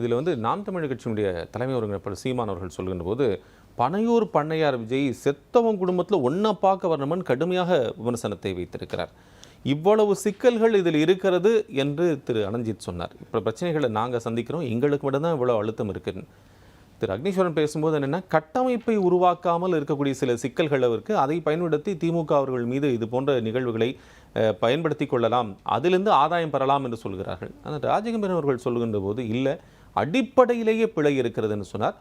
இதில் வந்து நாம் தமிழ் கட்சியினுடைய தலைமை ஒருங்கிணைப்பாளர் சீமான் அவர்கள் சொல்கின்ற போது பனையூர் பண்ணையார் விஜய் செத்தவன் குடும்பத்தில் ஒன்றை பார்க்க வரணும்னு கடுமையாக விமர்சனத்தை வைத்திருக்கிறார். இவ்வளவு சிக்கல்கள் இதில் இருக்கிறது என்று திரு அனஞ்சித் சொன்னார். இப்போ பிரச்சனைகளை நாங்கள் சந்திக்கிறோம். எங்களுக்கு மட்டும்தான் இவ்வளோ அழுத்தம் இருக்குன்னு. திரு அக்னீஸ்வரன் பேசும்போது என்னென்னா கட்டமைப்பை உருவாக்காமல் இருக்கக்கூடிய சில சிக்கல்கள் இருக்குது அதை பயன்படுத்தி திமுக அவர்கள் மீது இது போன்ற நிகழ்வுகளை பயன்படுத்தி கொள்ளலாம். அதிலிருந்து ஆதாயம் பெறலாம் என்று சொல்கிறார்கள். ஆனால் ராஜகம்பீரன் அவர்கள் சொல்கின்ற போது இல்லை அடிப்படையிலேயே பிழை இருக்கிறதுன்னு சொன்னார்.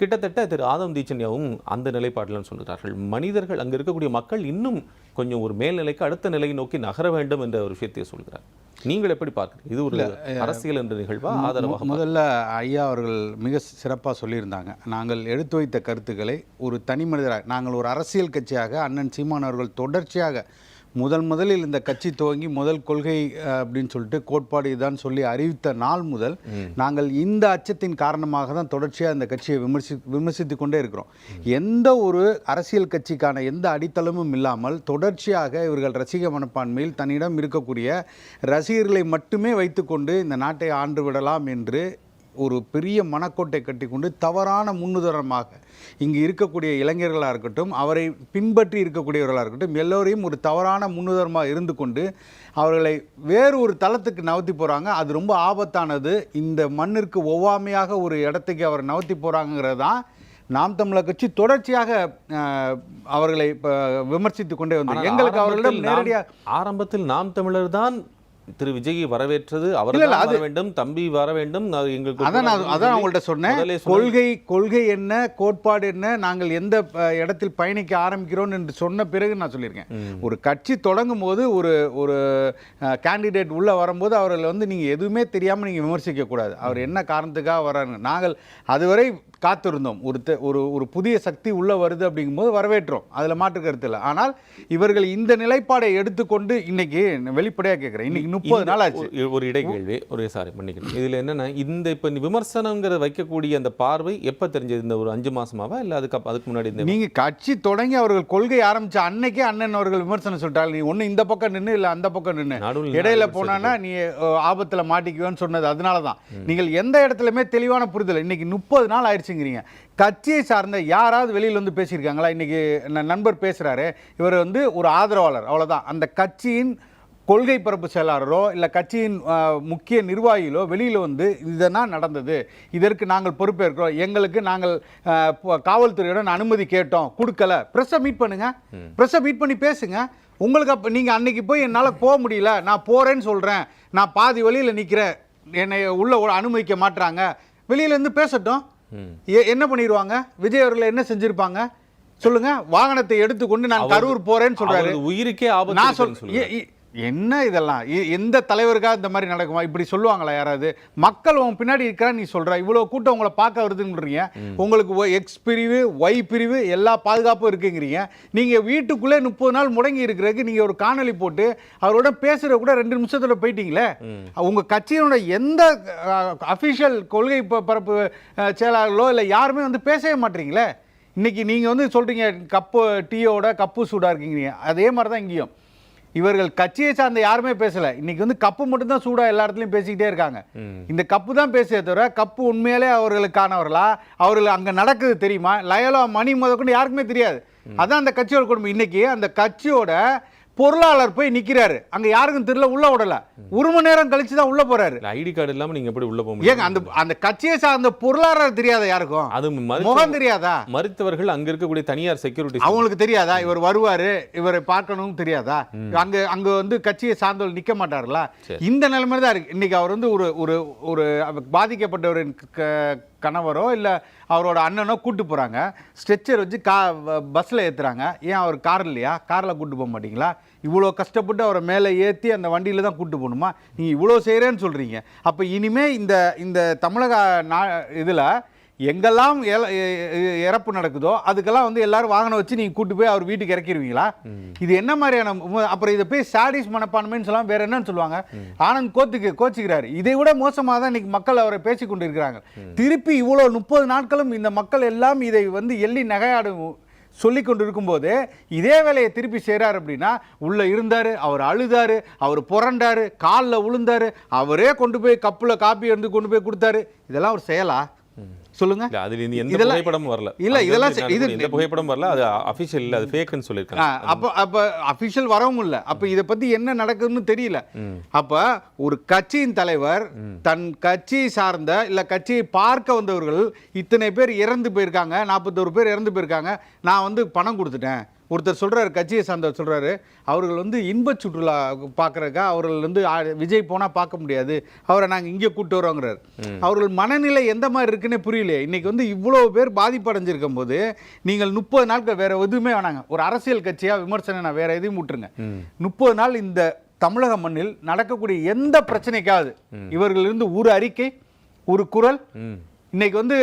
கிட்டத்தட்ட திரு ஆதம் தீச்சன்யாவும் அந்த நிலைப்பாட்டில் சொல்கிறார்கள். மனிதர்கள் அங்கே இருக்கக்கூடிய மக்கள் இன்னும் கொஞ்சம் ஒரு மேல்நிலைக்கு அடுத்த நிலையை நோக்கி நகர வேண்டும் என்ற ஒரு விஷயத்தை சொல்கிறார். நீங்கள் எப்படி பார்க்குறீங்க இது ஒரு அரசியல் என்ற நிகழ்வா? ஆதரவாக முதல்ல ஐயா அவர்கள் மிக சிறப்பாக சொல்லியிருந்தாங்க. நாங்கள் எடுத்து வைத்த கருத்துக்களை ஒரு தனி மனிதராக நாங்கள் ஒரு அரசியல் கட்சியாக அண்ணன் சீமான் அவர்கள் தொடர்ச்சியாக முதல் முதலில் இந்த கட்சி துவங்கி முதல் கொள்கை அப்படின்னு சொல்லிட்டு கோட்பாடு இதான் சொல்லி அறிவித்த நாள் முதல் நாங்கள் இந்த அச்சத்தின் காரணமாக தான் தொடர்ச்சியாக இந்த கட்சியை விமர்சி விமர்சித்து கொண்டே இருக்கிறோம். எந்த ஒரு அரசியல் கட்சிக்கான எந்த அடித்தளமும் இல்லாமல் தொடர்ச்சியாக இவர்கள் ரசிக மனப்பான்மையில் தன்னிடம் இருக்கக்கூடிய ரசிகர்களை மட்டுமே வைத்துக்கொண்டு இந்த நாட்டை ஆண்டு விடலாம் என்று ஒரு பெரிய மனக்கோட்டை கட்டிக்கொண்டு தவறான முன்னுதாரணமாக இங்கு இருக்கக்கூடிய இளைஞர்களாக இருக்கட்டும் அவரை பின்பற்றி இருக்கக்கூடியவர்களாக இருக்கட்டும் எல்லோரையும் ஒரு தவறான முன்னுதாரணமாக இருந்து கொண்டு அவர்களை வேறு ஒரு தளத்துக்கு நகர்த்தி போகிறாங்க அது ரொம்ப ஆபத்தானது. இந்த மண்ணிற்கு ஒவ்வாமையாக ஒரு இடத்துக்கு அவர் நகர்த்தி போகிறாங்கிறது தான் நாம் தமிழர் கட்சி தொடர்ச்சியாக அவர்களை இப்போ விமர்சித்து கொண்டே வந்தோம் ஆனால் எங்களுக்கு அவர்களிடம் நேரடியாக ஆரம்பத்தில் நாம் தமிழர் தான் திரு விஜயை வரவேற்றது அவர் வர வேண்டும் தம்பி வர வேண்டும் எங்களுக்கு அதான் நான் அதான் சொல்லி உங்கள்ட்ட சொன்னேன். கொள்கை கொள்கை என்ன கோட்பாடு என்ன நாங்கள் எந்த இடத்தில் பயணிக்க ஆரம்பிக்கிறோம் என்று சொன்ன பிறகு நான் சொல்லியிருக்கேன். ஒரு கட்சி தொடங்கும் போது ஒரு ஒரு கேண்டிடேட் உள்ள வரும்போது அவர்கள் வந்து நீங்க எதுவுமே தெரியாம நீங்க விமர்சிக்க கூடாது அவர் என்ன காரணத்துக்காக வராங்க நாங்கள் அதுவரை காத்திருந்தோம். ஒரு தெ- ஒரு ஒரு புதிய சக்தி உள்ள வருது அப்படிங்கும்போது வரவேற்றோம். அதுல மாற்று கருத்து இல்லை. ஆனால் இவர்கள் இந்த நிலைப்பாடை எடுத்துக்கொண்டு இன்னைக்கு வெளிப்படையா கேட்கிறேன் இன்னைக்கு முப்பது நாள் ஆச்சு. ஒரு- இடைக்கேள்வி. ஒரு சாரி மன்னிக்கணும் இதுல என்னன்னா இந்த இப்ப நீ விமர்சனங்கிற வைக்கக்கூடிய அந்த பார்வை எப்ப தெரிஞ்சது? இந்த ஒரு அஞ்சு மாசமாவா? இல்ல அதுக்கு அதுக்கு முன்னாடி இந்த நீங்க கட்சி தொடங்கி அவர்கள் கொள்கை ஆரம்பிச்ச அன்னைக்கே அண்ணன் அவர்கள் விமர்சனம் சொல்லிட்டாங்க நீ ஒண்ணு இந்த பக்கம் நின்னு இல்ல அந்த பக்கம் நடுவுல இடையில நான் போனானா நீ ஆபத்துல மாட்டிக்குவேன்னு சொன்னது அதனால தான் நீங்கள் எந்த இடத்துலயுமே தெளிவான புரிதல் இன்னைக்கு முப்பது நாள் ஆயிடுச்சுங்கிறீங்க கட்சியை சார்ந்த யாராவது வெளியில வந்து பேசியிருக்காங்களா? இன்னைக்கு நண்பர் பேசுறாரு. இவர் வந்து ஒரு ஆதரவாளர் அவ்வளவுதான். அந்த கட்சியின் கொள்கை பரப்பு செயலாளரோ இல்லை கட்சியின் முக்கிய நிர்வாகிகளோ வெளியில் வந்து இதெல்லாம் நடந்தது. இதற்கு நாங்கள் பொறுப்பேற்கிறோம். எங்களுக்கு நாங்கள் காவல்துறையுடன் அனுமதி கேட்டோம். கொடுக்கல. ப்ரெஸ்ஸை மீட் பண்ணுங்க. ப்ரெஸ்ஸை மீட் பண்ணி பேசுங்க. உங்களுக்கு அப்போ நீங்கள் அன்னைக்கு போய் என்னால் போக முடியல. நான் போகிறேன்னு சொல்கிறேன் நான் பாதி வழியில் நிற்கிறேன் என்னை உள்ள அனுமதிக்க மாட்றாங்க. வெளியிலேருந்து பேசட்டும். என்ன பண்ணிடுவாங்க விஜய் அவர்கள் என்ன செஞ்சிருப்பாங்க? சொல்லுங்க. வாகனத்தை எடுத்துக்கொண்டு நான் கரூர் போறேன்னு சொல்றாரு. உயிருக்கே ஆபத்து நான் சொல் என்ன இதெல்லாம்? எந்த தலைவருக்காக இந்த மாதிரி நடக்குமா? இப்படி சொல்லுவாங்களா யாராவது? மக்கள் உன் பின்னாடி இருக்கிறா நீ சொல்ற. இவ்வளவு கூட்டம் உங்களை பார்க்க வருதுன்றீங்க உங்களுக்கு எக்ஸ் பிரிவு ஒய் பிரிவு எல்லா பாதுகாப்பும் இருக்குங்கிறீங்க. நீங்க வீட்டுக்குள்ளே முப்பது நாள் முடங்கி இருக்கிறதுக்கு நீங்க ஒரு காணொளி போட்டு அவரோட பேசுற கூட ரெண்டு நிமிஷத்துல போயிட்டீங்களே? உங்க கட்சியோட எந்த அபிஷியல் கொள்கை பரப்பு செயலாளர்களோ இல்லை யாருமே வந்து பேசவே மாட்டீங்களே? இன்னைக்கு நீங்க வந்து சொல்றீங்க கப்பு டீயோட கப்பு சூடா இருக்கீங்க. அதே மாதிரி தான் இங்கேயும். இவர்கள் கட்சியை சார்ந்த யாருமே பேசல. இன்னைக்கு வந்து கப்பு மட்டும் தான் சூடா எல்லா இடத்துலயும் பேசிக்கிட்டே இருக்காங்க. இந்த கப்பு தான் பேசிய தவிர கப்பு உண்மையிலே அவர்களுக்கானவர்களா அவர்கள் அங்க நடக்குது தெரியுமா? லயலா மணி முதற்கொண்டு யாருக்குமே தெரியாது. அதான் அந்த கட்சியோட குடும்பம் இன்னைக்கு அந்த கட்சியோட பொருளாளர் போய் நிக்கிறாரு. அங்க யாருக்கும் தெரியல உள்ள விடல ஒரு மணி நேரம் கழிச்சு தான் உள்ள போறாரு. ஐடி கார்டு இல்லாம நீங்க எப்படி உள்ள போக ஏங்க அந்த அந்த கட்சியை சார்ந்த பொருளாளர் தெரியாத யாருக்கும்? அது முகம் தெரியாதா? மருத்துவர்கள் அங்க இருக்கக்கூடிய தனியார் செக்யூரிட்டி அவங்களுக்கு தெரியாதா? இவர் வருவாரு இவரை பார்க்கணும் தெரியாதா? அங்க அங்க வந்து கட்சியை சார்ந்தவர்கள் நிக்க மாட்டார்களா? இந்த நிலைமை தான் இருக்கு. இன்னைக்கு அவர் வந்து ஒரு ஒரு ஒரு பாதிக்கப்பட்டவரின் கணவரோ இல்லை அவரோட அண்ணனோ கூட்டு போகிறாங்க ஸ்ட்ரெச்சர் வச்சு கா பஸ்ஸில் ஏற்றுறாங்க ஏன் அவர் கார் இல்லையா? காரில் கூட்டு போக மாட்டிங்களா? இவ்வளோ கஷ்டப்பட்டு அவரை மேலே ஏற்றி அந்த வண்டியில் தான் கூட்டு போகணுமா? நீங்கள் இவ்வளோ செய்கிறேன்னு சொல்கிறீங்க அப்போ இனிமேல் இந்த இந்த தமிழக நா இதில் எங்கெல்லாம் இறப்பு நடக்குதோ அதுக்கெல்லாம் வந்து எல்லாரும் வாகனம் வச்சு நீங்க கூட்டு போய் அவர் வீட்டுக்கு இறக்கிடுவீங்களா இது என்ன மாதிரியான அப்புறம் இதை போய் சாடிஸ் மனப்பான்மைன்னு சொல்லலாம் வேற என்னன்னு சொல்லுவாங்க? ஆனந்த் கோத்துக்கு கோச்சிக்கிறாரு. இதை விட மோசமாக தான் இன்னைக்கு மக்கள் அவரை பேசி கொண்டு இருக்கிறாங்க திருப்பி இவ்வளோ முப்பது நாட்களும் இந்த மக்கள் எல்லாம் இதை வந்து எள்ளி நகையாடும் சொல்லி கொண்டு இருக்கும்போது இதே வேலையை திருப்பி செய்கிறார் அப்படின்னா உள்ள இருந்தாரு அவர் அழுதாரு அவர் புரண்டாரு காலில் விழுந்தாரு அவரே கொண்டு போய் கப்பில் காப்பி எடுத்து கொண்டு போய் கொடுத்தாரு. இதெல்லாம் ஒரு செயலா சொல்லுங்க. இல்ல அதுல இருந்து எந்த புகைப்படமும் வரல. இல்ல, இதெல்லாம் இது- எந்த புகைப்படம் வரல. அது அபிஷியல் இல்ல அது ஃபேக்னு ஆ, சொல்லியிருக்காங்க. அப்ப அப்ப அபிஷியல் வரவும் இல்ல. அப்ப இத பத்தி என்ன நடக்குதுன்னு தெரியல. அப்ப ஒரு கட்சியின் தலைவர் தன் கட்சியை சார்ந்த இல்ல கட்சியை பார்க்க வந்தவர்கள் இத்தனை பேர் இறந்து போயிருக்காங்க நாற்பத்தோரு பேர் இறந்து போயிருக்காங்க. நான் வந்து பணம் கொடுத்துட்டேன். ஒருத்தர் சொல்றாரு கட்சியை சார்ந்தவர் சொல்றாரு அவர்கள் வந்து இன்பச் சுற்றுலா பார்க்கறக்கா அவர்கள் வந்து விஜய் போனா பார்க்க முடியாது. அவரை நாங்க இங்கே கூட்டு வரோங்கிறார். அவர்கள் மனநிலை எந்த மாதிரி இருக்குன்னே புரியலையே. இன்னைக்கு வந்து இவ்வளவு பேர் பாதிப்படைஞ்சிருக்கும் போது நீங்கள் முப்பது நாட்கள் வேற எதுவுமே வேணாங்க. ஒரு அரசியல் கட்சியா விமர்சனம் நான் வேற எதையும் விட்டுருங்க முப்பது நாள் இந்த தமிழக மண்ணில் நடக்கக்கூடிய எந்த பிரச்சனைக்காவது இவர்களிருந்து ஒரு அறிக்கை ஒரு குரல். இன்னைக்கு வந்து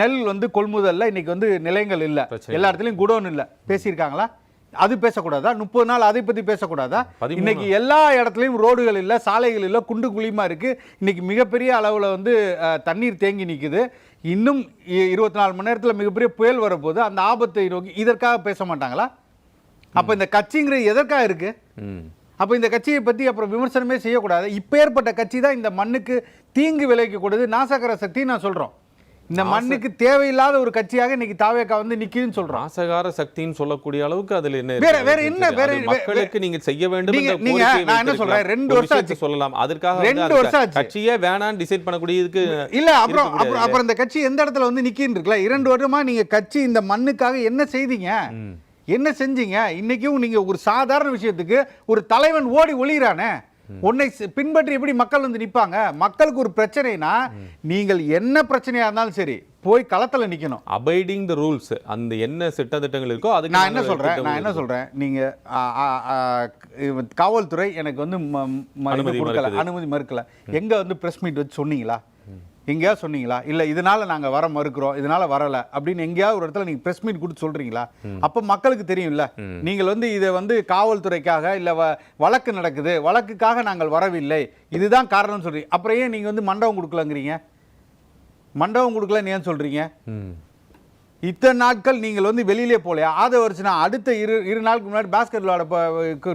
நெல் வந்து கொள்முதல்ல இன்னைக்கு வந்து நிலையங்கள் இல்ல. எல்லா இடத்துலயும் குடோன் இல்ல. பேசியிருக்காங்களா? அது பேசக்கூடாதா? முப்பது நாள் அதை பத்தி பேசக்கூடாதா. இன்னைக்கு எல்லா இடத்துலயும் ரோடுகள் இல்ல சாலைகள் இல்ல குண்டு குழியுமா இருக்கு. இன்னைக்கு மிகப்பெரிய அளவுல வந்து தண்ணீர் தேங்கி நிக்குது. இன்னும் இருபத்தி நாலு மணி நேரத்துல மிகப்பெரிய புயல் வரப்போகுது. அந்த ஆபத்தை நோக்கி இதற்காக பேச மாட்டாங்களா? அப்ப இந்த கட்சிங்கிறது எதற்காக இருக்கு? ம். அப்போ இந்த கட்சியை பற்றி அப்புறம் விமர்சனமே செய்யக்கூடாது இப்பேற்பட்ட கட்சி தான் இந்த மண்ணுக்கு தீங்கு விளைவிக்கக்கூடாது நாசகர சக்தி நான் சொல்கிறோம் இந்த மண்ணுக்கு தேவையில்லாத ஒரு கட்சியாக இன்னைக்கு தாவேக்கா வந்து நிக்குதுன்னு சொல்றோம் நாசகார சக்தின்னு சொல்லக்கூடிய அளவுக்கு அதுல என்ன வேற-? வேற என்ன? வேற- மக்களுக்கு நீங்க செய்ய வேண்டும் நீங்க- நான் என்ன. சொல்றேன், ரெண்டு வருஷம் ஆச்சு. சொல்லலாம் அதுக்காக வந்து ரெண்டு வருஷம் ஆச்சு. கட்சியே வேணான்னு டிசைட் பண்ணக்கூடியதுக்கு இல்ல அப்புறம். அப்புறம் அப்புறம் இந்த கட்சி எந்த இடத்துல வந்து நிக்கின்னு இருக்குல்ல இரண்டு வருடமா நீங்க கட்சி இந்த மண்ணுக்காக என்ன செய்தீங்க என்ன செஞ்சீங்க? இன்னைக்கும் நீங்க ஒரு சாதாரண விஷயத்துக்கு ஒரு தலைவன் ஓடி ஒளிகிறானே உன்னை பின்பற்றி எப்படி மக்கள் வந்து நிப்பாங்க? மக்களுக்கு ஒரு பிரச்சனைனா நீங்கள் என்ன பிரச்சனையா இருந்தாலும் சரி போய் களத்துல நிக்கணும். அபைடிங் த ரூல்ஸ் அந்த என்ன திட்டங்கள் இருக்கோ அதுக்கு நான் என்ன திட்டம் நான் என்ன கொடுக்கிறோம். சொல்றேன்? நீங்க ஆ, ஆ, ஆ, இவ- காவல்துறை எனக்கு வந்து அனுமதி மறுக்குது. அனுமதி மறுக்கல. எங்க வந்து பிரஸ் மீட் வச்சு சொன்னீங்களா? எங்கேயாவது சொன்னீங்களா? இல்ல இதனால நாங்க வர மறுக்கிறோம் இதனால வரல அப்படின்னு எங்கேயாவது ஒரு இடத்துல நீங்க பிரஸ் மீட் கொடுத்து சொல்றீங்களா? அப்ப மக்களுக்கு தெரியும்ல. நீங்கள் வந்து இதை வந்து காவல்துறைக்காக இல்ல வ- வழக்கு நடக்குது வழக்குக்காக நாங்கள் வரவில்லை இதுதான் காரணம்னு சொல்றீங்க. அப்புறம் ஏன் நீங்க வந்து மண்டபம் கொடுக்கலங்கிறீங்க? மண்டபம் கொடுக்கலன்னு ஏன் சொல்றீங்க? ம். இத்தனை நாட்கள் நீங்கள் வந்து வெளியிலே போகலையா? ஆத வருஷம் அடுத்த இரு இரு நாளுக்கு முன்னாடி பாஸ்கெட் விளையாட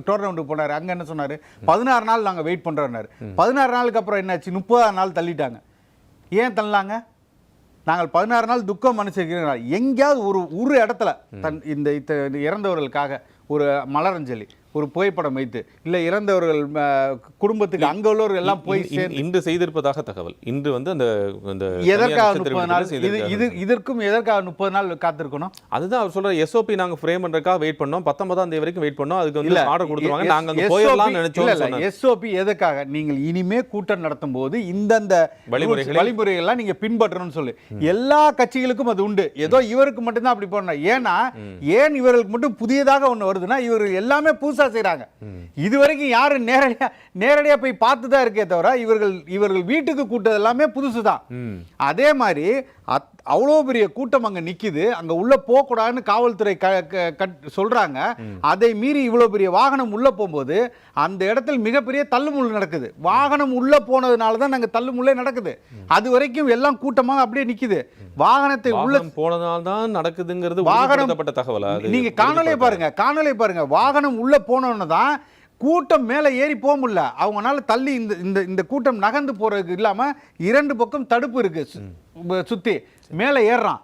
டோர்னமெண்ட்டுக்கு போனார். அங்கே என்ன சொன்னார்? பதினாறு நாள் நாங்கள் வெயிட் பண்ணுறோன்னாரு பதினாறு நாளுக்கு அப்புறம் என்னாச்சு? முப்பதாறு நாள் தள்ளிட்டாங்க. ஏன் தள்ளாங்க? நாங்கள் பதினாறு நாள் துக்கம் மனுஷிக்கிறோம் எங்கேயாவது ஒரு ஒரு இடத்துல தன் இந்த இத்த இறந்தவர்களுக்காக ஒரு மலரஞ்சலி. ஒரு புகைப்படம் வைத்து இல்லை இறந்தவர்கள் குடும்பத்துக்கு அங்கே உள்ளவர்கள் எல்லாம் போய் இன்று செய்திருப்பதாக தகவல். இன்று வந்து அந்த அந்த எதற்காக முப்பது நாள்? இது இது. இதற்கும் எதற்காக முப்பது நாள் காத்திருக்கணும்? அதுதான் அவர் சொல்ற எஸ்ஓபி நாங்க ஃப்ரேம் பண்றதுக்காக வெயிட் பண்ணோம். பத்தொன்பதாம் தேதி வரைக்கும் வெயிட் பண்ணோம். அதுக்கு வந்து ஆர்டர் கொடுத்துருவாங்க. நாங்க அங்க போயிடலாம் நினைச்சோம். எஸ்ஓபி எதுக்காக? நீங்கள் இனிமே கூட்டம் நடத்தும் போது இந்தந்த வழிமுறைகளை- வழிமுறைகள்லாம் நீங்க பின்பற்றணும்னு சொல்லு. எல்லா கட்சிகளுக்கும் அது உண்டு. ஏதோ இவருக்கு மட்டும்தான் அப்படி பண்ணணும் ஏன்னா ஏன் இவர்களுக்கு மட்டும் புதியதாக ஒண்ணு வருதுன்னா இவர்கள் எல்லாமே புதுசா செய்றாங்க. இது வரைக்கும் யாரும் நேரடியா நேரடியா போய் பார்த்து தான் இருக்கே தவிர இவர்கள் இவர்கள் வீட்டுக்கு கூட்டது எல்லாமே புதுசு தான். அதே மாதிரி அத் அவ்வளோ பெரிய கூட்டம் அங்க நிக்குது. அங்க உள்ள போகக்கூடாதுன்னு காவல்துறை க கட்- சொல்றாங்க. அதை மீறி இவ்வளோ பெரிய வாகனம் உள்ள போகும்போது அந்த இடத்தில் மிகப்பெரிய தள்ளுமுள்ளு நடக்குது. வாகனம் உள்ள போனதுனால தான் நாங்க தள்ளுமுள்ளே நடக்குது. அது வரைக்கும் எல்லாம் கூட்டமாக அப்படியே நிக்குது. வாகனத்தை உள்ள போனதால தான் நடக்குதுங்கிறது வாகனம் தகவல்? அது நீங்க காணொலியை பாருங்க காணொலியை பாருங்க. வாகனம் உள்ள போனோன்னு தான் கூட்டம் மேலே ஏறி போக முடியல. அவங்கனால தள்ளி இந்த இந்த இந்த கூட்டம் நகர்ந்து போறதுக்கு இல்லாம இரண்டு பக்கம் தடுப்பு இருக்கு. சு- ப- சுத்தி மேலே ஏறுறான்.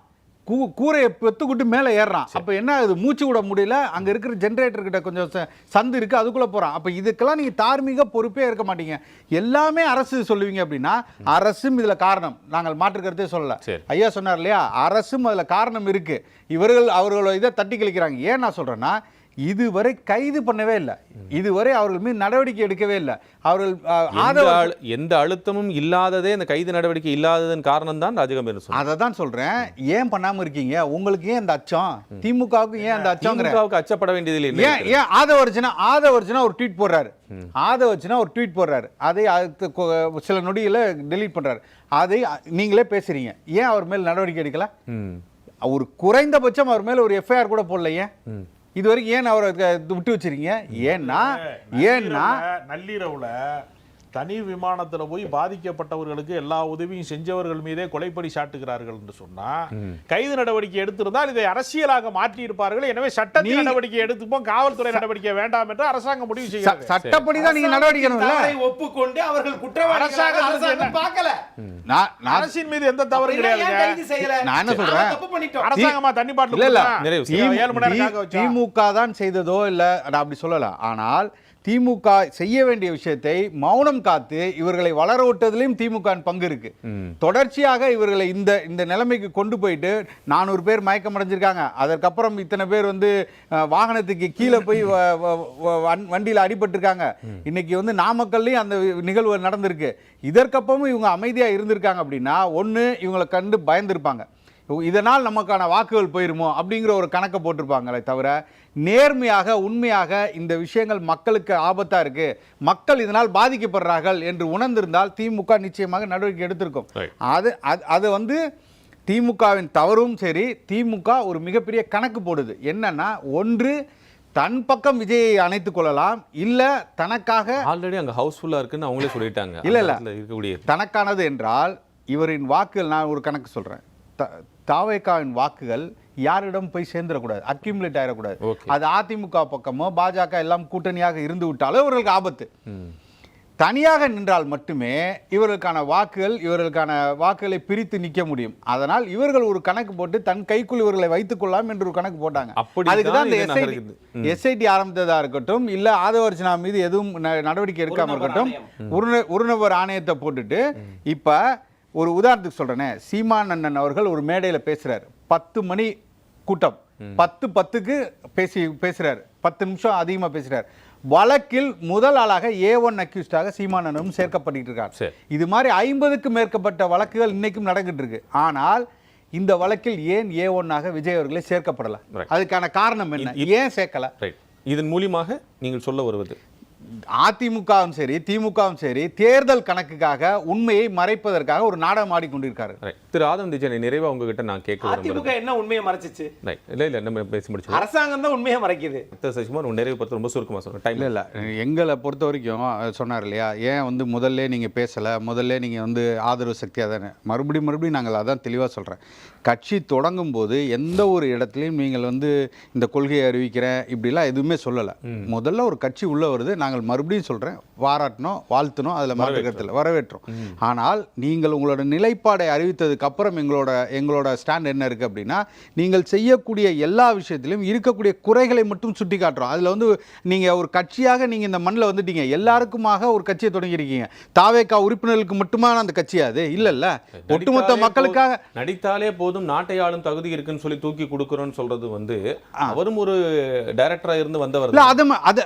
கூ கூரையை பெத்துக்கிட்டு மேலே ஏறுறான். அப்போ என்ன ஆகுது? மூச்சு விட முடியல. அங்க இருக்கிற ஜென்ரேட்டர் கிட்ட கொஞ்சம் சந்து இருக்கு அதுக்குள்ள போறான். அப்போ இதுக்கெல்லாம் நீங்க தார்மீக பொறுப்பே இருக்க மாட்டீங்க. எல்லாமே அரசு சொல்லுவீங்க அப்படின்னா அரசும் இதுல காரணம். நாங்கள் மாற்று கருத்தே சொல்லல. ஐயா சொன்னார் இல்லையா? அரசும் அதுல காரணம் இருக்கு. இவர்கள் அவர்களோட இதை தட்டி கழிக்கிறாங்க. ஏன் நான் சொல்றேன்னா இதுவரை கைது பண்ணவே இல்லை. இதுவரை அவர்கள் மீது நடவடிக்கை எடுக்கவே இல்லை. அவர்கள் எந்த ஆதவ அழு- எந்த அழுத்தமும் இல்லாததே அந்த கைது நடவடிக்கை இல்லாததன் காரணம் தான் ராஜகம்பீர் அதை தான் சொல்றேன். ஏன் பண்ணாம இருக்கீங்க? உங்களுக்கு ஏன் அந்த அச்சம்? திமுகவுக்கு ஏன் அந்த அச்சங்கிற திமுகவுக்கு அச்சப்பட வேண்டியதில்லை என்ன ஏன்? ஏன் ஆதவர்ஜனா ஆதவர்ஜனா ஒரு ட்வீட் போடுறாரு. ஆதவர்ஜனா ஒரு ட்வீட் போடுறாரு. அதை அடுத்த சில நொடியில் டெலீட் பண்றாரு. அதை நீங்களே பேசுறீங்க. ஏன் அவர் மேல் நடவடிக்கை எடுக்கல. ஒரு குறைந்தபட்சம் அவர் மேல ஒரு எஃப்ஐஆர் கூட போடல ஏன்? ம். இது வரைக்கும் ஏன் அவரை விட்டு வச்சிருக்கீங்க? ஏன்னா ஏன்னா நள்ளிரவுல தனி விமானத்துல போய் பாதிக்கப்பட்டவர்களுக்கு எல்லா உதவியும் செஞ்சவர்கள் மீதே கொலைப்படி சாட்டுகிறார்கள் என்று சொன்னா கைது நடவடிக்கை எடுத்திருந்தால் இதை அரசியலாக மாற்றி இருப்பார்கள் எனவே சட்டத்தில் நீ- நடவடிக்கை எடுத்துப்போம். காவல்துறை நடவடிக்கை வேண்டாம் என்று அரசாங்கம் முடிவு ச- செய்கிறது. சட்டப்படி தான் நீங்க நடவடிக்கை ஒப்புக்கொண்டு அவர்கள் என்ன? பார்க்கல. நான் நான் அரசின் மீது எந்த தவறு செய்யல? நான் என்ன சொல்றேன்? தப்பு பண்ணிட்டோம். அரசாங்கமா தண்ணி பாட்டில் இல்ல இல்ல? திமுக தான் செய்ததோ இல்ல நான் அப்படி சொல்லல. ஆனால் திமுக செய்ய வேண்டிய விஷயத்தை மௌனம் காத்து இவர்களை வளர விட்டதுலயும் திமுக பங்கு இருக்கு. தொடர்ச்சியாக இவர்களை இந்த இந்த நிலைமைக்கு கொண்டு போயிட்டு நானூறு பேர் மயக்கம் அடைஞ்சிருக்காங்க அதற்கப்புறம் இத்தனை பேர் வந்து வாகனத்துக்கு கீழே போய் வண்டியில அடிபட்டிருக்காங்க. இன்னைக்கு வந்து நாமக்கல்லையும் அந்த நிகழ்வு நடந்திருக்கு. இதற்கப்புறமும் இவங்க அமைதியா இருந்திருக்காங்க அப்படின்னா ஒண்ணு இவங்களை கண்டு பயந்திருப்பாங்க. இதனால் நமக்கான வாக்குகள் போயிருமோ அப்படிங்கிற ஒரு கணக்கை போட்டிருப்பாங்களே தவிர நேர்மையாக உண்மையாக இந்த விஷயங்கள் மக்களுக்கு ஆபத்தா இருக்கு. மக்கள் இதனால் பாதிக்கப்படுறார்கள் என்று உணர்ந்திருந்தால் திமுக நிச்சயமாக நடவடிக்கை எடுத்திருக்கும். அது அது- அது வந்து திமுகவின் தவறும் சரி திமுக ஒரு மிகப்பெரிய கணக்கு போடுது. என்னன்னா ஒன்று தன் பக்கம் விஜயை அணைத்துக் கொள்ளலாம். இல்ல தனக்காக ஆல்ரெடி அங்க ஹவுஸ்ஃபுல்லா இருக்குன்னு அவங்களே சொல்லிட்டாங்க. இல்ல, இல்ல. இருக்கக்கூடிய தனக்கானது என்றால் இவரின் வாக்குகள் நான் ஒரு கணக்கு சொல்றேன். த- தாவேகாவின் வாக்குகள் யாரிடம் போய் சேர்ந்துடக்கூடாது அக்யூமுலேட் ஆயிடக்கூடாது. Okay. அது அதிமுக பக்கமோ பாஜக எல்லாம் கூட்டணியாக இருந்து விட்டாலும் இவர்களுக்கு ஆபத்து. தனியாக நின்றால் மட்டுமே இவர்களுக்கான வாக்குகள் இவர்களுக்கான வாக்குகளை பிரித்து நிற்க முடியும். அதனால் இவர்கள் ஒரு கணக்கு போட்டு தன் கைக்குள் இவர்களை வைத்துக் கொள்ளலாம் என்று ஒரு கணக்கு போட்டாங்க. அப்படிதான் அதுக்கு தான் இந்த எஸ்ஐடி. எஸ்ஐடி ஆரம்பித்ததா இருக்கட்டும் இல்ல ஆதவர்ஜனா மீது எதுவும் ந- நடவடிக்கை எடுக்காம இருக்கட்டும் ஒரு ஒரு நபர் ஆணையத்தை போட்டுட்டு இப்ப ஒரு உதாரணத்துக்கு சொல்றேனே. சீமான் அண்ணன் அவர்கள் ஒரு மேடையில பேசுறாரு. பத்து மணி கூட்டம். பத்து பத்துக்கு பேசி பேசுறாரு. பத்து நிமிஷம் அதிகமா பேசுறாரு. வழக்கில் முதல் ஆளாக ஏ ஒன் அக்யூஸ்டாக சீமானனும் சேர்க்கப்பட்டு இருக்கார். இது மாதிரி ஐம்பதுக்கும் மேற்பட்ட வழக்குகள் இன்னைக்கும் நடந்துட்டு இருக்கு. ஆனால் இந்த வழக்கில் ஏன் ஏ ஒன்னாக விஜய் அவர்களே சேர்க்கப்படல. அதுக்கான காரணம் என்ன? ஏன் சேர்க்கல? இதன் மூலியமாக நீங்கள் சொல்ல வருவது அதிமுகவும் சரி திமுகவும் சரி தேர்தல் கணக்குக்காக உண்மையை மறைப்பதற்காக ஒரு நாடகம் ஆடிக்கொண்டிருக்காரு. திரு ஆதம் திஜனை நிறைவா உங்ககிட்ட நான் கேட்க அதிமுக என்ன உண்மையை மறைச்சிச்சு? ரைட் இல்ல இல்ல நம்ம பேசி முடிச்சு அரசாங்கம் தான் உண்மையை மறைக்குது. சசிகுமார் உங்க நிறைவு பத்தி ரொம்ப சுருக்கமா சொல்லுங்க டைம் இல்லை இல்லை. எங்களை பொறுத்த வரைக்கும் சொன்னார் இல்லையா? ஏன் வந்து முதல்ல நீங்கள் பேசலை? முதல்ல நீங்கள் வந்து ஆதரவு சக்தியாக தானே? மறுபடியும் மறுபடியும் நாங்கள் அதான் தெளிவாக சொல்கிறேன் கட்சி தொடங்கும் போது எந்த ஒரு இடத்துலையும் நீங்கள் வந்து இந்த கொள்கையை அறிவிக்கிறேன் இப்படிலாம் எதுவுமே சொல்லலை. முதல்ல ஒரு கட்சி உள்ளே வருது. நாங்கள் மறுபடியும் சொல்கிறேன் பாராட்டினோம் வாழ்த்தினோம் அதில் மாற்றுக்கத்தில் வரவேற்றோம். ஆனால் நீங்கள் உங்களோட நிலைப்பாடை அறிவித்ததுக்கு அப்புறம் எங்களோட எங்களோட ஸ்டாண்ட் என்ன இருக்குது அப்படின்னா நீங்கள் செய்யக்கூடிய எல்லா விஷயத்திலும் இருக்கக்கூடிய குறைகளை மட்டும் சுட்டி காட்டுறோம் அதில் வந்து நீங்கள் ஒரு கட்சியாக நீங்கள் இந்த மண்ணில் வந்துட்டீங்க. எல்லாருக்குமாக ஒரு கட்சியை தொடங்கியிருக்கீங்க. தாவேக்கா உறுப்பினர்களுக்கு மட்டுமான அந்த கட்சியா அது? இல்லைல்ல. ஒட்டுமொத்த மக்களுக்காக நடித்தாலே போதும் நாட்டை ஆளும் தகுதி இருக்குன்னு சொல்லி தூக்கி கொடுக்குறோன்னு சொல்றது வந்து அவரும் ஒரு டைரக்டரா இருந்து வந்தவர் இல்ல அது அது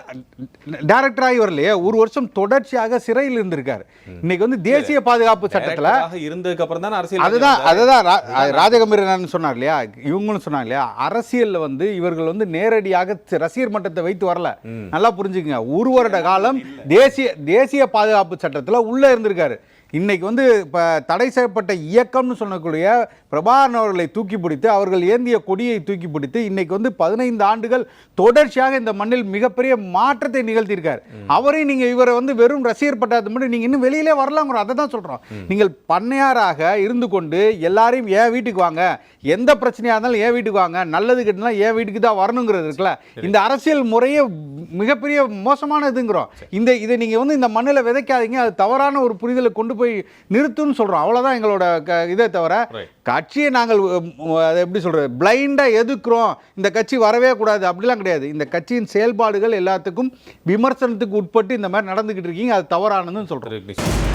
டைரக்டராகி வரலையே. ஒரு வருஷம் தொடர்ச்சியாக சிறையில் இருந்திருக்காரு. இன்னைக்கு வந்து தேசிய பாதுகாப்பு சட்டத்துல டைரக்டராக இருந்ததுக்கு அப்புறம் தான் அரசியல் அதுதான் அதுதான் ராஜகம்பீரன் சொன்னார் இல்லையா இவங்களும் சொன்னாங்க இல்லையா அரசியல்ல வந்து இவர்கள் வந்து நேரடியாக ரசிகர் மன்றத்தை வைத்து வரல. நல்லா புரிஞ்சுக்கங்க. ஒரு வருட காலம் தேசிய தேசிய பாதுகாப்பு சட்டத்துல உள்ள இருந்திருக்காரு. இன்னைக்கு வந்து இப்போ தடை செய்யப்பட்ட இயக்கம்னு சொல்லக்கூடிய பிரபாகரன் அவர்களை தூக்கி பிடித்து அவர்கள் ஏந்திய கொடியை தூக்கி பிடித்து இன்னைக்கு வந்து பதினைந்து ஆண்டுகள் தொடர்ச்சியாக இந்த மண்ணில் மிகப்பெரிய மாற்றத்தை நிகழ்த்தியிருக்கார். அவரை நீங்க இவரை வந்து வெறும் ரசிகர் பட்டாது மட்டும் நீங்க இன்னும் வெளியிலே வரலாங்கிற அதை தான் சொல்றோம். நீங்கள் பண்ணையாராக இருந்து கொண்டு எல்லாரையும் ஏன் வீட்டுக்கு வாங்க? எந்த பிரச்சனையா இருந்தாலும் ஏன் வீட்டுக்கு வாங்க? நல்லது கெட்டனா ஏன் வீட்டுக்கு தான் வரணுங்கிறது இருக்குல்ல? இந்த அரசியல் முறையே மிகப்பெரிய மோசமானதுங்கிறோம். இந்த இதை நீங்க வந்து இந்த மண்ணில் விதைக்காதீங்க. அது தவறான ஒரு புரிதலை கொண்டு போய் நிறுத்துன்னு சொல்றோம். அவ்வளவுதான் எங்களோட க- இதை தவிர. கட்சியை நாங்கள் எப்படி சொல்றது பிளைண்டா எதுக்குறோம்? இந்த கட்சி வரவே கூடாது. அப்படிலாம் கிடையாது. இந்த கட்சியின் செயல்பாடுகள் எல்லாத்துக்கும் விமர்சனத்துக்கு உட்பட்டு இந்த மாதிரி நடந்துகிட்டு இருக்கீங்க. அது தவறானதுன்னு விக்னேஷ்